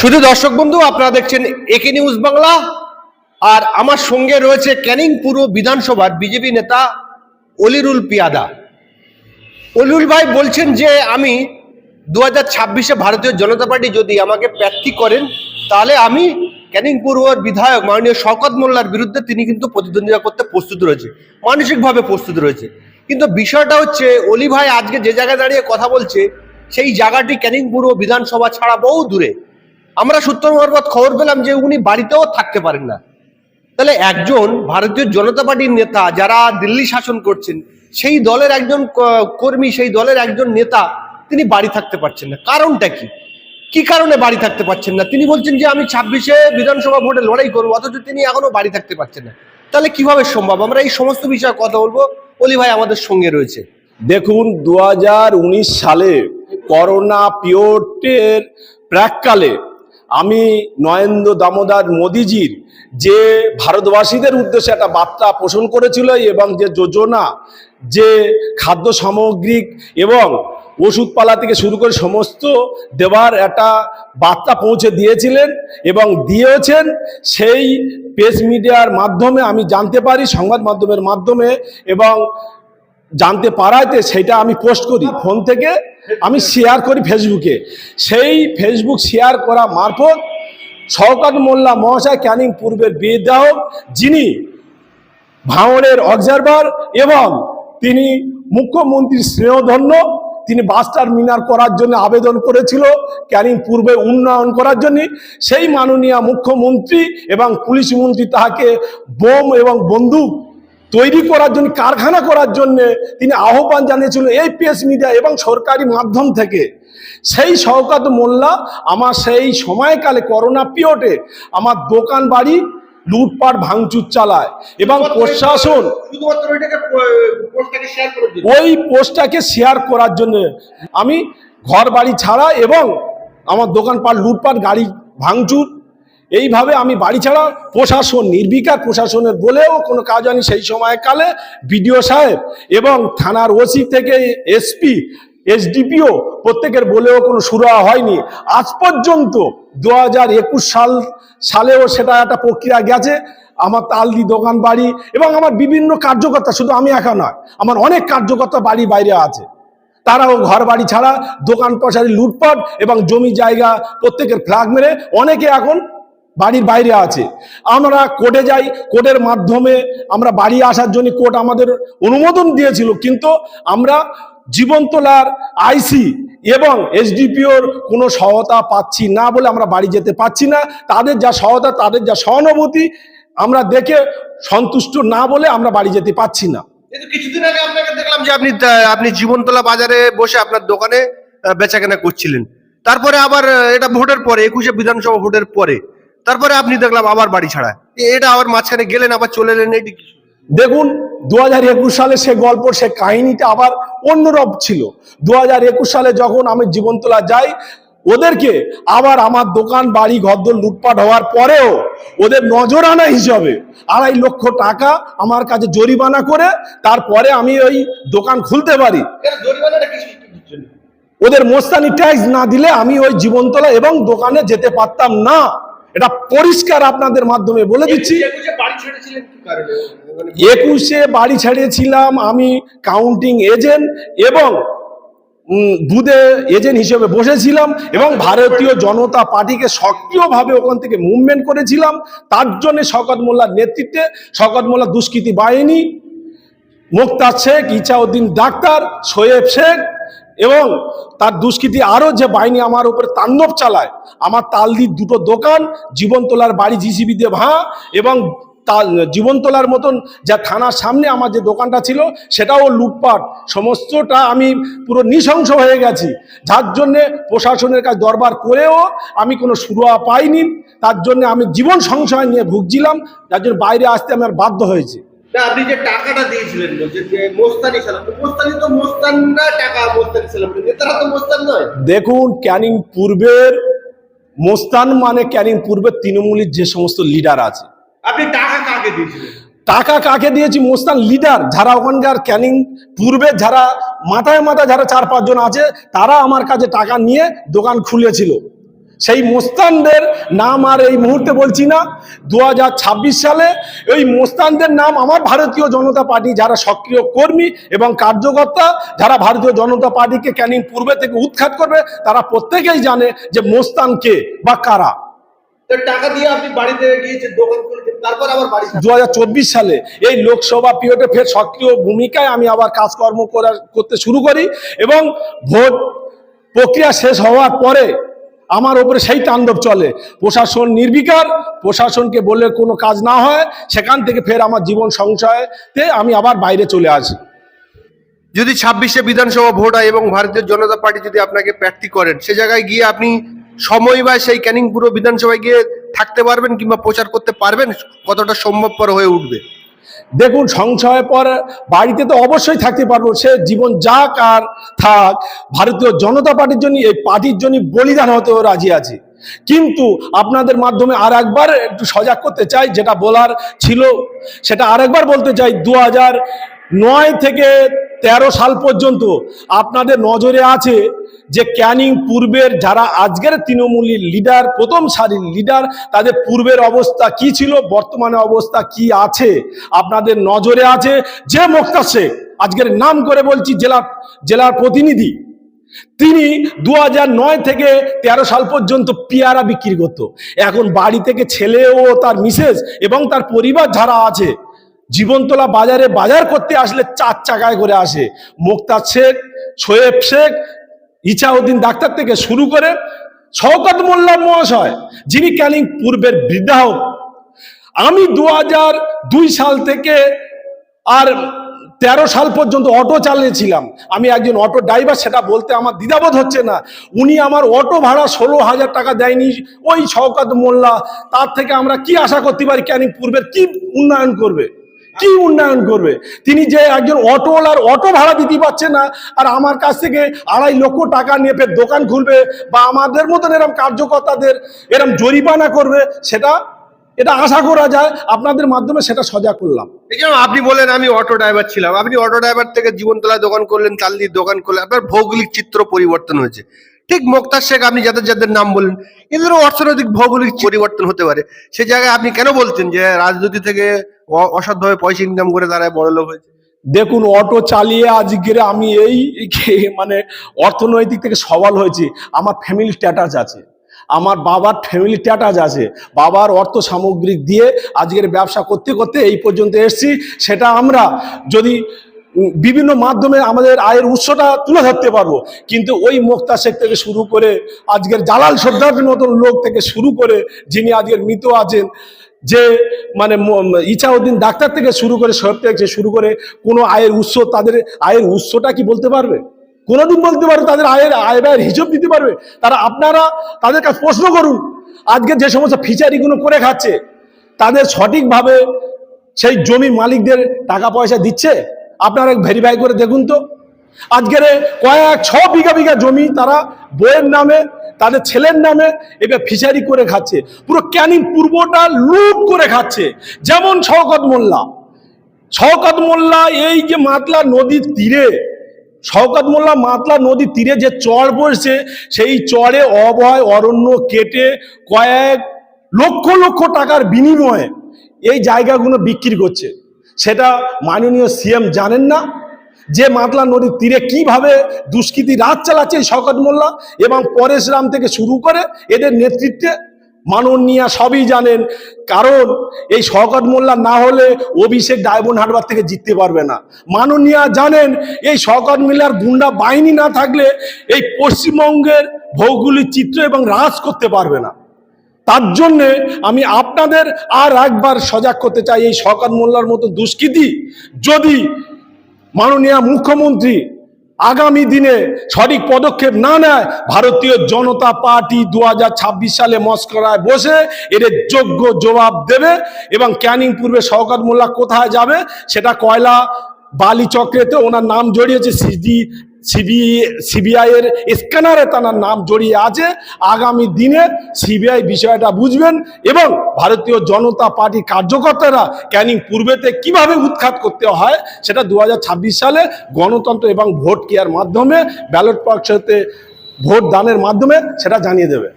শুধু দর্শক বন্ধু, আপনারা দেখছেন একে নিউজ বাংলা, আর আমার সঙ্গে রয়েছে ক্যানিং পূর্ব বিধানসভার বিজেপি নেতা অলিরুল পিয়াদা। অলিরুল ভাই বলছেন যে, আমি দু হাজার ছাব্বিশে ভারতীয় জনতা পার্টি যদি আমাকে প্রার্থী করেন, তাহলে আমি ক্যানিং পূর্বর বিধায়ক মাননীয় শকত মোল্লার বিরুদ্ধে তিনি কিন্তু প্রতিদ্বন্দ্বিতা করতে প্রস্তুত রয়েছে, মানসিকভাবে প্রস্তুত রয়েছে। কিন্তু বিষয়টা হচ্ছে, অলি ভাই আজকে যে জায়গায় দাঁড়িয়ে কথা বলছে, সেই জায়গাটি ক্যানিং পূর্ব বিধানসভা ছাড়া বহু দূরে। আমরা সূত্র মারফত খবর পেলাম যে উনি বাড়িতেও থাকতে পারেন না। তাহলে একজন ভারতীয় জনতা পার্টির নেতা যারা দিল্লি শাসন করছেন, সেই দলের একজন কর্মী, সেই দলের একজন নেতা, তিনি বাড়ি থাকতে পারছেন না। কারণটা কি? কি কারণে বাড়ি থাকতে পারছেন না? তিনি বলছেন যে আমি ছাব্বিশে বিধানসভা ভোটে লড়াই করব, অথচ তিনি এখনও বাড়ি থাকতে পারছেন না। তাহলে কীভাবে সম্ভব? আমরা এই সমস্ত বিষয়ে কথা বলব। অলি ভাই আমাদের সঙ্গে রয়েছে। দেখুন দু হাজার উনিশ সালে করোনা পিরিয়ডের প্রাককালে আমি নরেন্দ্র দামোদর মোদিজির যে ভারতবাসীদের উদ্দেশ্যে একটা বার্তা পোষণ করেছিল এবং যে যোজনা, যে খাদ্য সামগ্রিক এবং ওষুধপালা থেকে শুরু করে সমস্ত দেওয়ার একটা বার্তা পৌঁছে দিয়েছিলেন এবং দিয়েছেন সেই প্রেস মিডিয়ার মাধ্যমে আমি জানতে পারি, সংবাদ মাধ্যমের মাধ্যমে এবং জানতে পারাতে সেটা আমি পোস্ট করি ফোন থেকে, আমি শেয়ার করি ফেসবুকে সেই ফেসবুক শেয়ার করা মারফত শওকত মোল্লা মহাশয় ক্যানিং পূর্বের বিধায়ক যিনি ভাঙড়ের অবজারভার এবং তিনি মুখ্যমন্ত্রীর স্নেহধন্য, তিনি বাস টার্মিনাল করার জন্য আবেদন করেছিল, ক্যানিং পূর্বে উন্নয়ন করার জন্য। সেই মাননীয় মুখ্যমন্ত্রী এবং পুলিশ মন্ত্রী তাহাকে বোম এবং বন্দুক তৈরি করার জন্য কারখানা করার জন্য তিনি আহ্বান জানিয়েছিল এই প্রেস মিডিয়া এবং সরকারি মাধ্যম থেকে। সেই শওকাত মোল্লা আমার সেই সময়কালে করোনা পিরিয়ডে আমার দোকান বাড়ি লুটপাট ভাঙচুর চালায় এবং প্রশাসন ওই পোস্টটাকে শেয়ার করার জন্য আমি ঘর বাড়ি ছাড়া এবং আমার দোকানপাট লুটপাট গাড়ি ভাঙচুর এইভাবে আমি বাড়ি ছাড়া প্রশাসন, নির্বিকার প্রশাসনের বলেও কোনো কাজ হয়নি সেই সময়কালে বিডিও সাহেব এবং থানার ওসি থেকে এসপি, এসডিপিও প্রত্যেকের বলেও কোনো সুরা হয়নি। আজ পর্যন্ত দু হাজার একুশ সাল, সালেও সেটা একটা প্রক্রিয়া গেছে। আমার তালদি দোকান বাড়ি এবং আমার বিভিন্ন কার্যকর্তা, শুধু আমি একা নয়, আমার অনেক কার্যকর্তা বাড়ি বাইরে আছে। তারাও ঘর বাড়ি ছাড়া, দোকান পশারি লুটপাট এবং জমি জায়গা প্রত্যেকের ফ্ল্যাগ মেরে অনেকে এখন বাড়ির বাইরে আছে। আমরা কোর্টে যাই কোর্টের মাধ্যমে আমরা বাড়ি আসার জন্য কোর্ট আমাদের অনুমোদন দিয়েছিল, কিন্তু আমরা জীবনতলার আইসি এবং এসডিপিওর কোনো সহায়তা পাচ্ছি না বলে আমরা বাড়ি যেতে পাচ্ছি না। তাদের যা সহায়তা, তাদের যা সহানুভূতি, আমরা দেখে সন্তুষ্ট না বলে আমরা বাড়ি যেতে পাচ্ছি না। কিছুদিন আগে আপনাকে দেখলাম যে আপনি আপনি জীবনতলা বাজারে বসে আপনার দোকানে বেচাকেনা করছিলেন। তারপরে আবার এটা ভোটের পরে, একুশে বিধানসভা ভোটের পরে। তারপরে আপনি দেখলাম আবার বাড়ি ছাড়া এটা আবার মাঝখানে গেলেন আবার চলে এলেন এটি? দেখুন দু হাজার একুশ সালে সে গল্প সে কাহিনীটা আবার অন্যরূপ ছিল দু হাজার একুশ সালে যখন আমি জীবনতলা যাই ওদেরকে আবার আমার দোকান বাড়ি ঘরদোর লুটপাট হওয়ার পরেও ওদের নজরানা হিসাবে আড়াই লক্ষ টাকা আমার কাছে জরিমানা করে তারপরে আমি ওই দোকান খুলতে পারি? ওদের মোস্তানি ট্যাক্স না দিলে আমি ওই জীবনতলা এবং দোকানে যেতে পারতাম না এটা পরিষ্কার আপনাদের মাধ্যমে বলে দিচ্ছি। একুশে বাড়ি কারণে? মানে ছেড়েছিলাম আমি কাউন্টিং এজেন্ট এবং বুথে এজেন্ট হিসেবে বসেছিলাম এবং ভারতীয় জনতা পার্টিকে সক্রিয়ভাবে ওখান থেকে মুভমেন্ট করেছিলাম। তার জন্য শকত মোল্লার নেতৃত্বে শকত মোল্লা দুষ্কৃতী বাহিনী মুক্তার শেখ ইচাউদ্দিন ডাক্তার শোয়েব শেখ এবং তার দুষ্কৃতী আরও যে বাহিনী আমার উপরে তাণ্ডব চালায়, আমার তালদির দুটো দোকান জীবনতলার বাড়ি জিসিবি দিয়ে ভাঁ, এবং তাল জীবনতলার মতন যা থানার সামনে আমার যে দোকানটা ছিল, সেটাও লুটপাট। সমস্তটা আমি পুরো নৃশংস হয়ে গেছি। যার জন্যে প্রশাসনের কাছে দরবার করেও আমি কোনো সুরোয়া পাইনি। তার জন্য আমি জীবন সংশয় নিয়ে ভুগছিলাম। যার জন্য বাইরে আসতে আমার বাধ্য হয়েছে। না আপনি যে টাকাটা দিয়েছিলেন বলছেন যে মোস্তানি সালাম তো মোস্তানি তো মোস্তানরা টাকা মোস্তানি সালাম নেতারা তো মোস্তান নয়। দেখুন ক্যানিং পূর্বের মোস্তান মানে ক্যানিং পূর্বের তৃণমূলের যে সমস্ত লিডার আছে। আপনি টাকা কাকে দিয়েছিলেন? টাকা কাকে দিয়েছি? মোস্তান লিডার যারা ওখানকার ক্যানিং পূর্বে যারা মাথায় মাথায় যারা চার পাঁচজন আছে তারা আমার কাছে টাকা নিয়ে দোকান খুলেছিল। সেই মোস্তানদের নাম আর এই মুহূর্তে বলছি না। দু হাজার ছাব্বিশ সালে ওই মোস্তানদের নাম আমার ভারতীয় জনতা পার্টি যারা সক্রিয় কর্মী এবং কার্যকর্তা যারা ভারতীয় জনতা পার্টিকে ক্যানিং পূর্বে থেকে উৎখাত করবে তারা প্রত্যেকেই জানে যে মোস্তান কে বা কারা। টাকা দিয়ে আপনি বাড়িতে গিয়েছেন দোকান তারপর আবার বাড়ি দু হাজার চব্বিশ সালে এই লোকসভা পিরিয়ডে ফের সক্রিয় ভূমিকায় আমি আবার কাজকর্ম করার করতে শুরু করি এবং ভোট প্রক্রিয়া শেষ হওয়ার পরে আমার ওপরে সেই তাণ্ডব চলে। প্রশাসন নির্বিকার, প্রশাসনকে বলে কোনো কাজ না হয়, সেখান থেকে ফের আমার জীবন সংশয়তে আমি আবার বাইরে চলে আসি। যদি ছাব্বিশে বিধানসভা ভোট হয় এবং ভারতীয় জনতা পার্টি যদি আপনাকে প্রার্থী করেন, সে জায়গায় গিয়ে আপনি সময় বা সেই ক্যানিং পুরো বিধানসভায় গিয়ে থাকতে পারবেন কিংবা প্রচার করতে পারবেন? কতটা সম্ভবপর হয়ে উঠবে? দেখুন সংশয়ের পর বাড়িতে তো অবশ্যই থাকতে পারব, সে জীবন যাক আর থাক। ভারতীয় জনতা পার্টির জন্য, এই পার্টির জন্য বলিদান হতেও রাজি আছে। কিন্তু আপনাদের মাধ্যমে আর একবার একটু সজাগ করতে চাই, যেটা বলার ছিল, সেটা আরেকবার বলতে চাই দু হাজার নয় থেকে তেরো সাল পর্যন্ত আপনাদের নজরে আছে যে ক্যানিং পূর্বের যারা আজকের তৃণমূলী লিডার, প্রথম সারির লিডার, তাদের পূর্বের অবস্থা কি ছিল, বর্তমানে অবস্থা কি আছে, আপনাদের নজরে আছে যে মোক্তা শেখ, আজকের নাম করে বলছি জেলা, জেলার প্রতিনিধি, তিনি দু নয় থেকে তেরো সাল পর্যন্ত পেয়ারা বিক্রি করতো। এখন বাড়ি থেকে ছেলে ও তার মিসেস এবং তার পরিবার যারা আছে জীবনতলা বাজারে বাজার করতে আসলে চার চাকায় করে আসে। মোক্তার শেখ, শোয়েব শেখ ইচাউদ্দিন ডাক্তার থেকে শুরু করে শওকত মোল্লা মহাশয়, যিনি ক্যানিং পূর্বের বিধায়ক। আমি দু দুই সাল থেকে আর তেরো সাল পর্যন্ত অটো চালিয়েছিলাম। আমি একজন অটো ড্রাইভার, সেটা বলতে আমার দ্বিধাবোধ হচ্ছে না। উনি আমার অটো ভাড়া ষোলো হাজার টাকা দেয়নি। ওই শওকাত মোল্লা, তার থেকে আমরা কি আশা করতে পারি ক্যানিং পূর্বের কি উন্নয়ন করবে? কি উন্নয়ন করবে? তিনি যে একজন অটোওয়ালার অটো ভাড়া দিতে পারছে না, আর আমার কাছ থেকে আড়াই লক্ষ টাকা নিয়ে ফের দোকান খুলবে, বা আমাদের মতন এরম কার্যকর্তাদের এরম জরিমানা করবে, সেটা, এটা আশা করা যায়। আপনাদের মাধ্যমে সেটা সজাগ করলাম। আপনি বলেন আমি অটো ড্রাইভার ছিলাম। আপনি অটো ড্রাইভার থেকে জীবনতলায় দোকান করলেন চালদির দোকান করলেন। আপনার ভৌগোলিক চিত্র পরিবর্তন হয়েছে। ঠিক মোক্তার শেখ আপনি যাদের যাদের নাম বললেন, এদেরও অর্থনৈতিক ভৌগোলিক পরিবর্তন হতে পারে। সে জায়গায় আপনি কেন বলছেন যে রাজনীতি থেকে অ- অসৎভাবে পয়সা ইনকাম করে তারা বড় লোক হয়েছে? দেখুন, অটো চালিয়ে আজকের আমি এই মানে অর্থনৈতিক থেকে সওয়াল হয়েছি। আমার ফ্যামিলি স্ট্যাটাস আছে। আমার বাবার ফ্যামিলি স্ট্যাটাস আছে। বাবার অর্থ সামগ্রিক দিয়ে আজকের ব্যবসা করতে করতে এই পর্যন্ত এসেছি। সেটা আমরা যদি বিভিন্ন মাধ্যমে আমাদের আয়ের উৎসটা তুলে ধরতে পারব। কিন্তু ওই মোক্তা শেখ থেকে শুরু করে আজকের জালাল সর্দারের মতন লোক থেকে শুরু করে যিনি আজকের মৃত আছেন, যে মানে ইচাউদ্দিন ডাক্তার থেকে শুরু করে সব থেকে শুরু করে কোনো আয়ের উৎস তাদের, আয়ের উৎসটা কি বলতে পারবে? কোনোদিন বলতে পারবে তাদের আয়ের, আয় ব্যয়ের হিসাব দিতে পারবে? তারা আপনারা তাদের কাছে প্রশ্ন করুন, আজকে যে সমস্ত ফিচারিগুলো করে খাচ্ছে, তাদের সঠিকভাবে সেই জমি মালিকদের টাকা পয়সা দিচ্ছে? আপনারা ভেরিফাই করে দেখুন তো। আজকের কয়েক, ছ বিঘা বিঘা জমি তারা বইয়ের নামে, তাদের ছেলের নামে এবার ফিশারি করে খাচ্ছে। পুরো ক্যানিং পূর্বটা লুট করে খাচ্ছে। যেমন শওকত মোল্লা। শওকত মোল্লা এই যে মাতলা নদীর তীরে, শওকত মোল্লা মাতলা নদীর তীরে যে চর বসছে সেই চরে অভয় অরণ্য কেটে কয়েক লক্ষ লক্ষ টাকার বিনিময়ে এই জায়গাগুলো বিক্রি করছে। সেটা মাননীয় সিএম জানেন না। যে মাতলা নদীর তীরে কীভাবে দুষ্কৃতী রাত চালাচ্ছে এই শওকত মোল্লা এবং পরেশ রাম থেকে শুরু করে এদের নেতৃত্বে, মাননীয়া সবই জানেন। কারণ এই শওকত মোল্লা না হলে অভিষেক ডায়মন্ড হারবার থেকে জিততে পারবে না। মাননীয়া জানেন এই শওকত মোল্লার গুন্ডা বাহিনী না থাকলে এই পশ্চিমবঙ্গের ভৌগোলিক চিত্র এবং রাজ করতে পারবে না। তার জন্যে আমি আপনাদের আর একবার সজাগ করতে চাই এই শওকত মোল্লার মতো দুষ্কৃতী। যদি মাননীয় মুখ্যমন্ত্রী আগামী দিনে সঠিক পদক্ষেপ না নেয়, ভারতীয় জনতা পার্টি দু হাজার ছাব্বিশ সালে মস্করায় বসে এদের যোগ্য জবাব দেবে এবং ক্যানিং পূর্বে শওকত মোল্লা কোথায় যাবে, সেটা কয়লা বালি চক্রেতে ওনার নাম জড়িয়েছে সিডি সিবিআই সিবিআইয়ের স্ক্যানারে তার নাম জড়িয়ে আছে। আগামী দিনে সিবিআই বিষয়টা বুঝবেন এবং ভারতীয় জনতা পার্টি কার্যকর্তারা ক্যানিং পূর্বেতে কীভাবে উৎখাত করতে হয় সেটা দু হাজার ছাব্বিশ সালে গণতন্ত্র এবং ভোট কেয়ার মাধ্যমে, ব্যালট বাক্সতে ভোট দানের মাধ্যমে সেটা জানিয়ে দেবে।